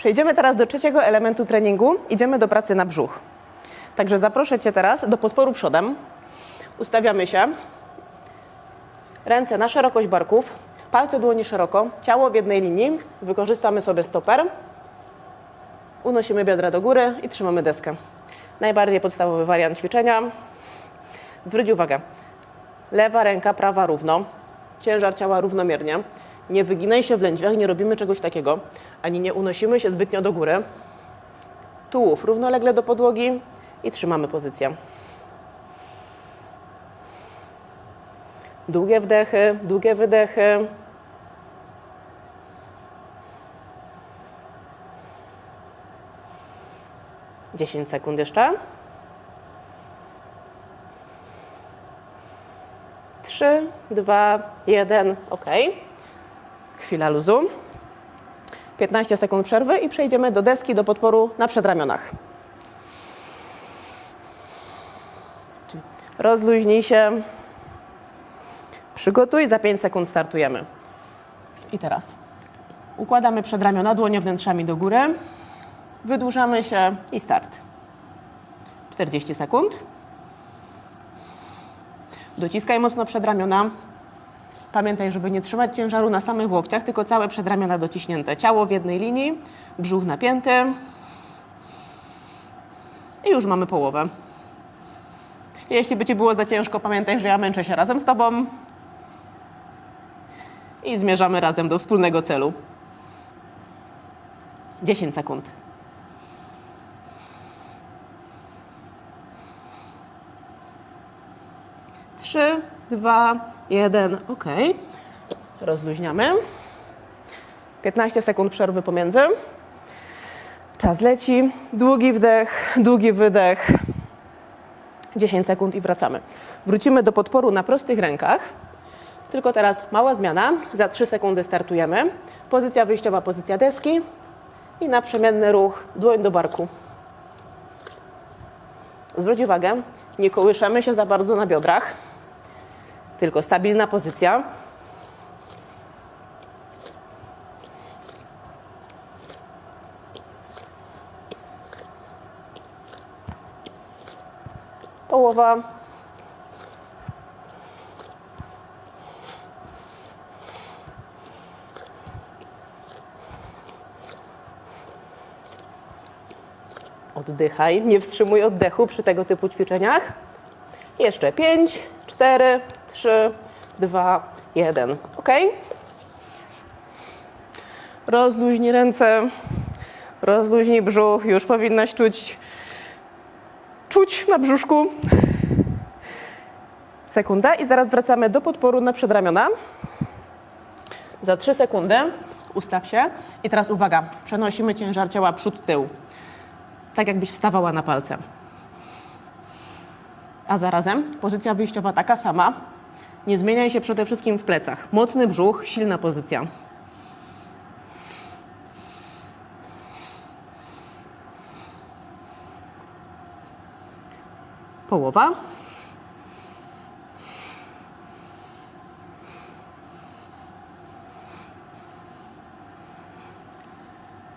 Przejdziemy teraz do trzeciego elementu treningu. Idziemy do pracy na brzuch. Także zaproszę Cię teraz do podporu przodem. Ustawiamy się. Ręce na szerokość barków, palce dłoni szeroko, ciało w jednej linii. Wykorzystamy sobie stoper. Unosimy biodra do góry i trzymamy deskę. Najbardziej podstawowy wariant ćwiczenia. Zwróć uwagę. Lewa ręka, prawa równo. Ciężar ciała równomiernie. Nie wyginaj się w lędźwiach, nie robimy czegoś takiego. Ani nie unosimy się zbytnio do góry. Tułów równolegle do podłogi i trzymamy pozycję. Długie wdechy, długie wydechy. Dziesięć sekund jeszcze. Trzy, dwa, jeden. ok. Chwila luzu. 15 sekund przerwy i przejdziemy do deski do podporu na przedramionach. Rozluźnij się. Przygotuj, za 5 sekund startujemy. I teraz układamy przedramiona, dłonie wnętrzami do góry. Wydłużamy się i start. 40 sekund. Dociskaj mocno przedramiona. Pamiętaj, żeby nie trzymać ciężaru na samych łokciach, tylko całe przedramiona dociśnięte. Ciało w jednej linii, brzuch napięty. I już mamy połowę. Jeśli by Ci było za ciężko, pamiętaj, że ja męczę się razem z Tobą. I zmierzamy razem do wspólnego celu. 10 sekund. Trzy, dwa, jeden. Ok. Rozluźniamy. 15 sekund przerwy pomiędzy. Czas leci. Długi wdech, długi wydech. 10 sekund i wracamy. Wrócimy do podporu na prostych rękach. Tylko teraz mała zmiana. Za 3 sekundy startujemy. Pozycja wyjściowa, pozycja deski. I naprzemienny ruch, dłoń do barku. Zwróć uwagę, nie kołyszemy się za bardzo na biodrach, tylko stabilna pozycja. Połowa. Oddychaj, nie wstrzymuj oddechu przy tego typu ćwiczeniach. Jeszcze 5, 4, 3, 2, 1. Ok? Rozluźnij ręce, rozluźnij brzuch. Już powinnaś czuć, czuć na brzuszku. Sekunda i zaraz wracamy do podporu na przedramiona. Za 3 sekundy ustaw się i teraz uwaga, przenosimy ciężar ciała przód-tył tak jakbyś wstawała na palce. A zarazem pozycja wyjściowa taka sama. Nie zmieniaj się przede wszystkim w plecach. Mocny brzuch, silna pozycja. Połowa.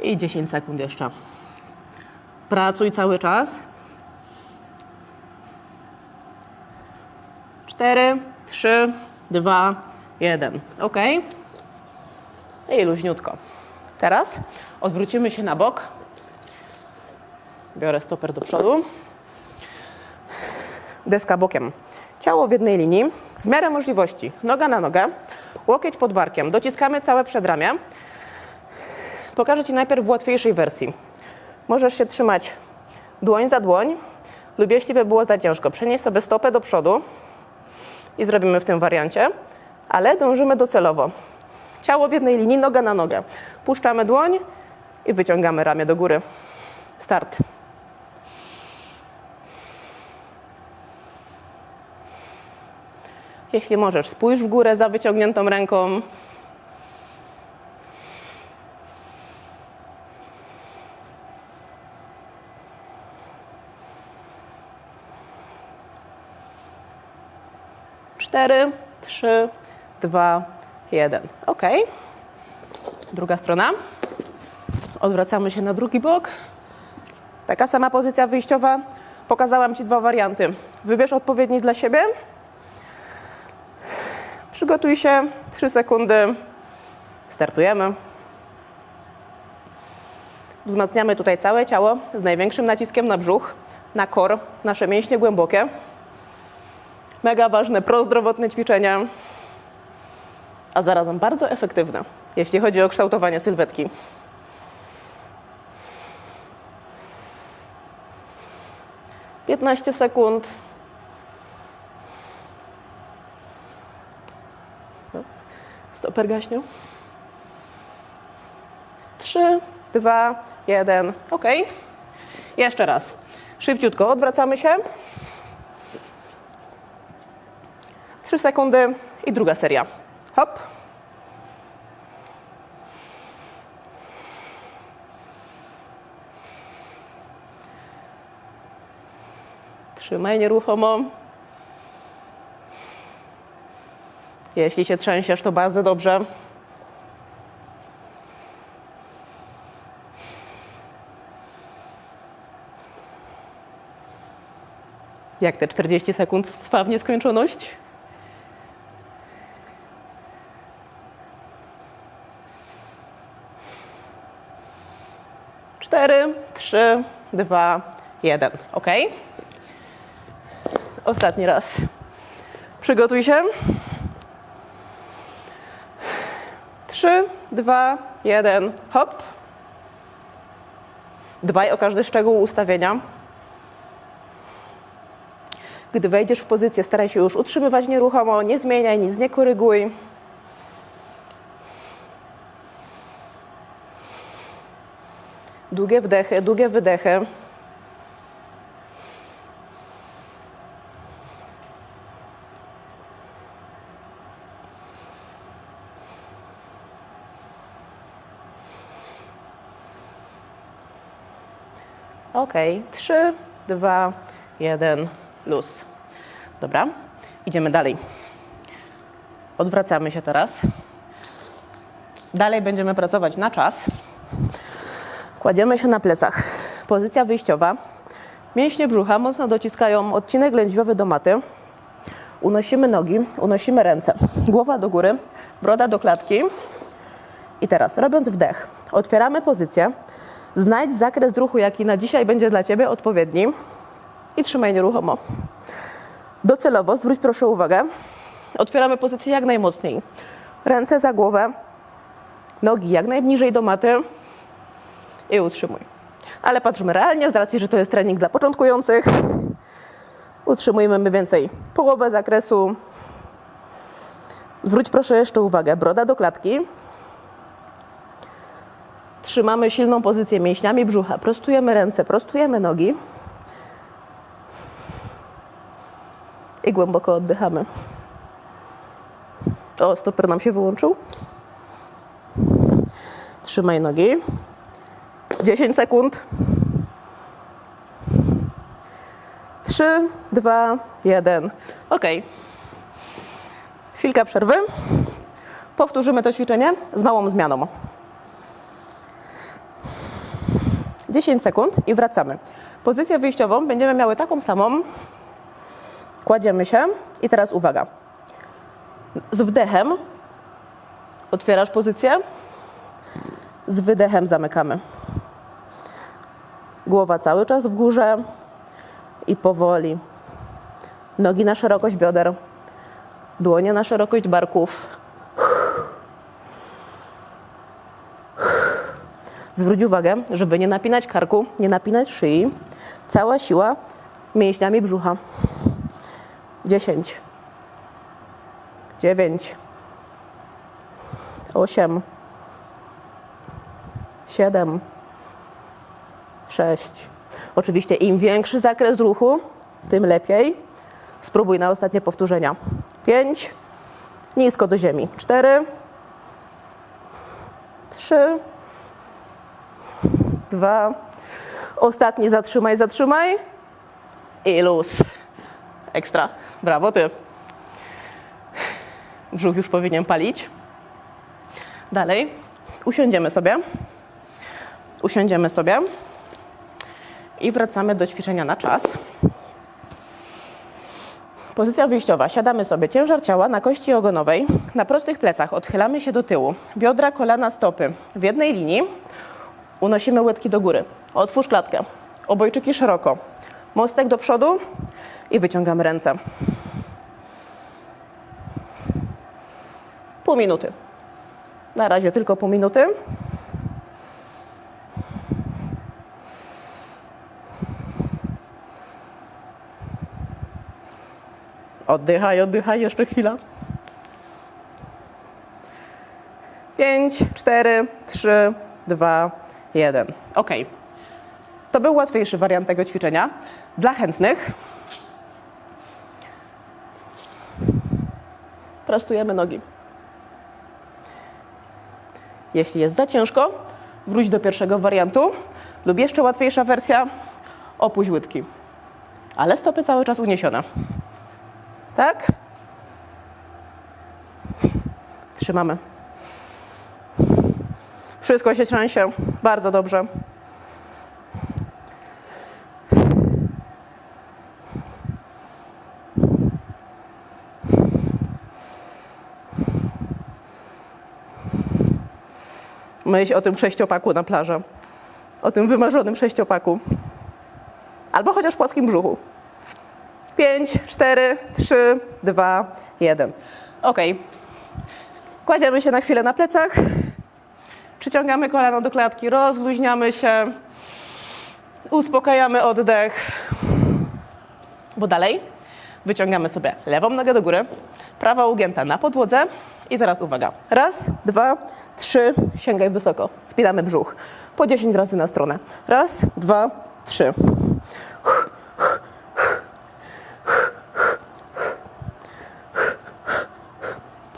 I 10 sekund jeszcze. Pracuj cały czas. Cztery, trzy, dwa, jeden. Ok. I luźniutko. Teraz odwrócimy się na bok. Biorę stoper do przodu. Deska bokiem. Ciało w jednej linii. W miarę możliwości. Noga na nogę. Łokieć pod barkiem. Dociskamy całe przedramię. Pokażę Ci najpierw w łatwiejszej wersji. Możesz się trzymać dłoń za dłoń lub jeśli by było za ciężko, przenieść sobie stopę do przodu i zrobimy w tym wariancie, ale dążymy docelowo. Ciało w jednej linii, noga na nogę. Puszczamy dłoń i wyciągamy ramię do góry. Start. Jeśli możesz, spójrz w górę za wyciągniętą ręką. Cztery, trzy, dwa, jeden. Ok. Druga strona. Odwracamy się na drugi bok. Taka sama pozycja wyjściowa. Pokazałam Ci dwa warianty. Wybierz odpowiedni dla siebie. Przygotuj się. 3 sekundy. Startujemy. Wzmacniamy tutaj całe ciało z największym naciskiem na brzuch, na kor, nasze mięśnie głębokie. Mega ważne, prozdrowotne ćwiczenia, a zarazem bardzo efektywne, jeśli chodzi o kształtowanie sylwetki. Piętnaście sekund. Stoper gaśnił. Trzy, dwa, jeden. Ok. Jeszcze raz. Szybciutko odwracamy się. Trzy sekundy i druga seria. Hop. Trzymaj nieruchomo. Jeśli się trzęsiesz, to bardzo dobrze. Jak te 40 sekund trwa w nieskończoność? Cztery, trzy, dwa, jeden. Ok? Ostatni raz. Przygotuj się. Trzy, dwa, jeden. Hop. Dbaj o każdy szczegół ustawienia. Gdy wejdziesz w pozycję, staraj się już utrzymywać nieruchomo, nie zmieniaj nic, nie koryguj. Długie wdechy, długie wydechy. Ok, trzy, dwa, jeden, luz. Dobra, idziemy dalej. Odwracamy się teraz. Dalej będziemy pracować na czas. Kładziemy się na plecach. Pozycja wyjściowa. Mięśnie brzucha mocno dociskają odcinek lędźwiowy do maty. Unosimy nogi, unosimy ręce. Głowa do góry, broda do klatki. I teraz, robiąc wdech, otwieramy pozycję. Znajdź zakres ruchu, jaki na dzisiaj będzie dla Ciebie odpowiedni. I trzymaj nieruchomo. Docelowo, zwróć proszę uwagę, otwieramy pozycję jak najmocniej. Ręce za głowę, nogi jak najbliżej do maty i utrzymuj. Ale patrzmy realnie, z racji, że to jest trening dla początkujących. Utrzymujemy mniej więcej połowę zakresu. Zwróć proszę jeszcze uwagę, broda do klatki. Trzymamy silną pozycję mięśniami brzucha. Prostujemy ręce, prostujemy nogi. I głęboko oddychamy. O, stoper nam się wyłączył. Trzymaj nogi. 10 sekund. 3, 2, 1. Ok. Chwilka przerwy. Powtórzymy to ćwiczenie z małą zmianą. 10 sekund i wracamy. Pozycję wyjściową będziemy miały taką samą. Kładziemy się i teraz uwaga. Z wdechem otwierasz pozycję, z wydechem zamykamy. Głowa cały czas w górze i powoli. Nogi na szerokość bioder, dłonie na szerokość barków. Zwróć uwagę, żeby nie napinać karku, nie napinać szyi. Cała siła mięśniami brzucha. 10, 9, 8, 7, 6. Oczywiście im większy zakres ruchu, tym lepiej. Spróbuj na ostatnie powtórzenia. 5, nisko do ziemi. 4, 3, 2, ostatni zatrzymaj, zatrzymaj i luz. Ekstra. Brawo ty. Brzuch już powinien palić. Dalej. Usiądziemy sobie. Usiądziemy sobie i wracamy do ćwiczenia na czas. Pozycja wyjściowa. Siadamy sobie ciężar ciała na kości ogonowej, na prostych plecach. Odchylamy się do tyłu. Biodra, kolana, stopy w jednej linii. Unosimy łydki do góry. Otwórz klatkę. Obojczyki szeroko. Mostek do przodu i wyciągamy ręce. Pół minuty. Na razie tylko pół minuty. Oddychaj, oddychaj, jeszcze chwila. Pięć, cztery, trzy, dwa, jeden. Ok. To był łatwiejszy wariant tego ćwiczenia. Dla chętnych prostujemy nogi. Jeśli jest za ciężko, wróć do pierwszego wariantu lub jeszcze łatwiejsza wersja, opuść łydki. Ale stopy cały czas uniesione. Tak? Trzymamy. Wszystko się trzęsie. Bardzo dobrze. Myśl o tym sześciopaku na plaży. O tym wymarzonym sześciopaku. Albo chociaż płaskim brzuchu. 5, 4, 3, 2, 1. Ok. Kładziemy się na chwilę na plecach. Przyciągamy kolano do klatki, rozluźniamy się. Uspokajamy oddech. Bo dalej wyciągamy sobie lewą nogę do góry, prawa ugięta na podłodze. I teraz uwaga. Raz, dwa, trzy. Sięgaj wysoko. Spinamy brzuch. Po 10 razy na stronę. Raz, dwa, trzy.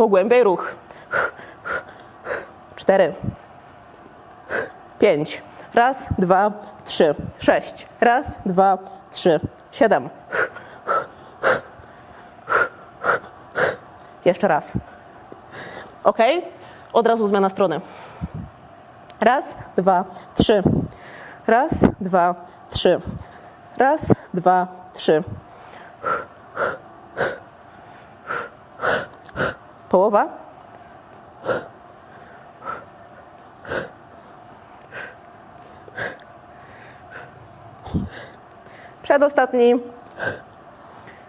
Pogłębiaj ruch. Cztery. Pięć. Raz, dwa, trzy. Sześć. Raz, dwa, trzy. Siedem. Jeszcze raz. Ok? Od razu zmiana strony. Raz, dwa, trzy. Raz, dwa, trzy. Raz, dwa, trzy. Połowa. Przedostatni.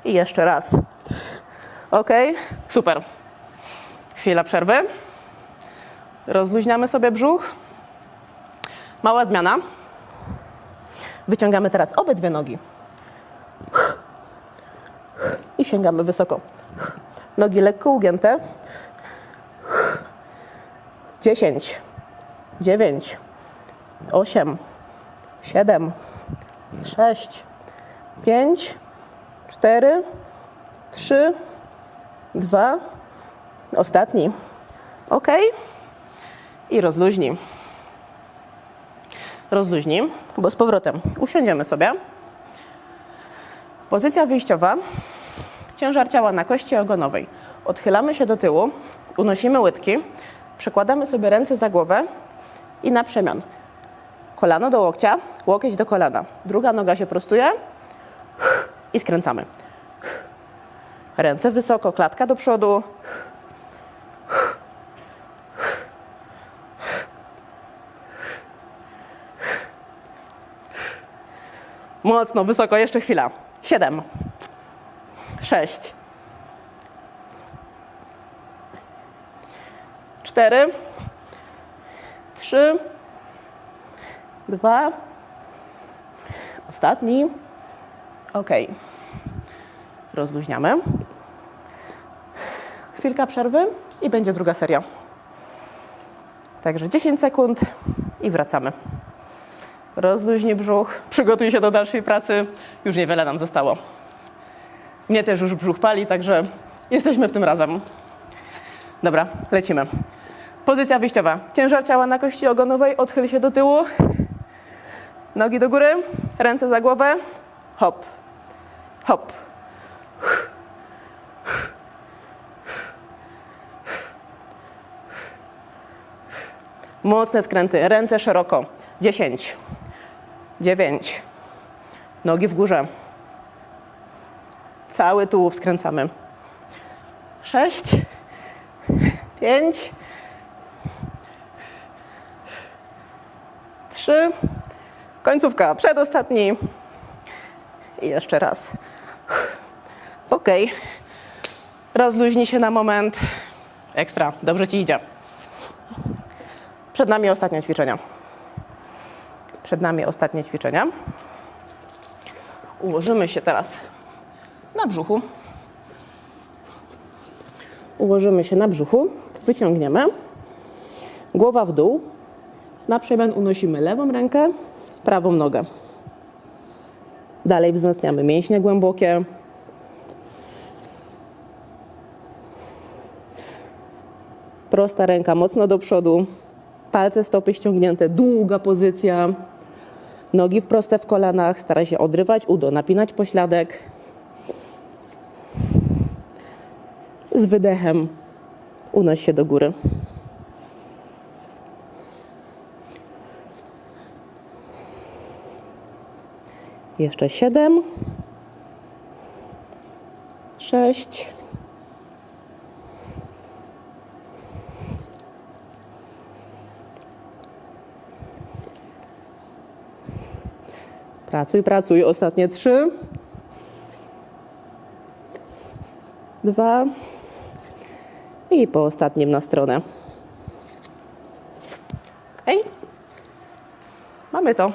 I jeszcze raz. Ok? Super. Chwila przerwy. Rozluźniamy sobie brzuch. Mała zmiana. Wyciągamy teraz obydwie nogi. I sięgamy wysoko. Nogi lekko ugięte. 10, 9, 8, 7, 6, 5, 4, 3, 2, ostatni. Ok. I rozluźnij. Rozluźnij, bo z powrotem usiądziemy sobie. Pozycja wyjściowa. Ciężar ciała na kości ogonowej. Odchylamy się do tyłu, unosimy łydki, przekładamy sobie ręce za głowę i na przemian. Kolano do łokcia, łokieć do kolana. Druga noga się prostuje i skręcamy. Ręce wysoko, klatka do przodu. Mocno, wysoko, jeszcze chwila. Siedem. Sześć. Cztery. Trzy. Dwa. Ostatni. Ok. Rozluźniamy. Chwilka przerwy i będzie druga seria. Także 10 sekund i wracamy. Rozluźnij brzuch, przygotuj się do dalszej pracy. Już niewiele nam zostało. Mnie też już brzuch pali, także jesteśmy w tym razem. Dobra, lecimy. Pozycja wyjściowa. Ciężar ciała na kości ogonowej, odchyl się do tyłu. Nogi do góry, ręce za głowę. Hop, hop. Mocne skręty, ręce szeroko. 10, 9, nogi w górze. Cały tułów skręcamy. 6, 5, 3, końcówka, przedostatni. I jeszcze raz. Ok. Rozluźnij się na moment. Ekstra, dobrze ci idzie. Przed nami ostatnie ćwiczenia. Przed nami ostatnie ćwiczenia. Ułożymy się teraz na brzuchu. Ułożymy się na brzuchu, wyciągniemy. Głowa w dół. Na przemian unosimy lewą rękę, prawą nogę. Dalej wzmacniamy mięśnie głębokie. Prosta ręka mocno do przodu. Palce stopy ściągnięte, długa pozycja. Nogi wproste w kolanach. Staraj się odrywać udo, napinać pośladek. Z wydechem unoś się do góry. Jeszcze siedem. Sześć. Pracuj, pracuj. Ostatnie trzy. Dwa. I po ostatnim na stronę. Ok. Mamy to.